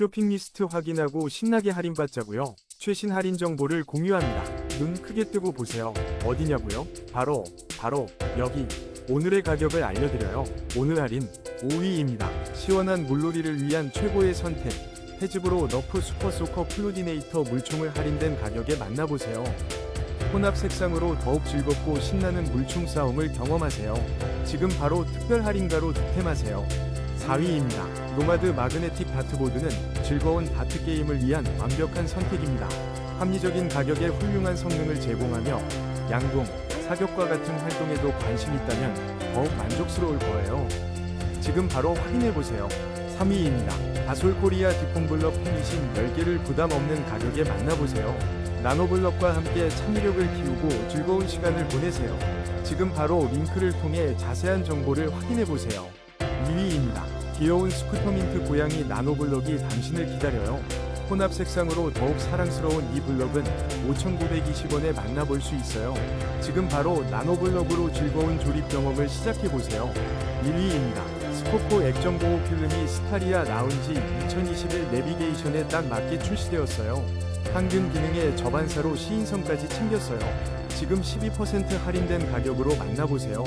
쇼핑 리스트 확인하고 신나게 할인받자고요. 최신 할인 정보를 공유합니다. 눈 크게 뜨고 보세요. 어디냐고요? 바로 바로 여기. 오늘의 가격을 알려드려요. 오늘 할인 5위입니다. 시원한 물놀이를 위한 최고의 선택. 해즈브로 너프 슈퍼소커 플루디네이터 물총을 할인된 가격에 만나보세요. 혼합 색상으로 더욱 즐겁고 신나는 물총 싸움을 경험하세요. 지금 바로 특별 할인가로 득템하세요. 4위입니다. 노마드 마그네틱 다트보드는 즐거운 다트 게임을 위한 완벽한 선택입니다. 합리적인 가격에 훌륭한 성능을 제공하며 양동, 사격과 같은 활동에도 관심 있다면 더욱 만족스러울 거예요. 지금 바로 확인해보세요. 3위입니다. 다솔 코리아 디폼블럭 페니신 10개를 부담 없는 가격에 만나보세요. 나노블럭과 함께 창의력을 키우고 즐거운 시간을 보내세요. 지금 바로 링크를 통해 자세한 정보를 확인해보세요. 2위입니다. 귀여운 스쿠터민트 고양이 나노블럭이 당신을 기다려요. 혼합 색상으로 더욱 사랑스러운 이 블럭은 5,920원에 만나볼 수 있어요. 지금 바로 나노블럭으로 즐거운 조립 경험을 시작해보세요. 1위입니다. 스코코 액정 보호 필름이 스타리아 라운지 2021 내비게이션에 딱 맞게 출시되었어요. 항균 기능의 저반사로 시인성까지 챙겼어요. 지금 12% 할인된 가격으로 만나보세요.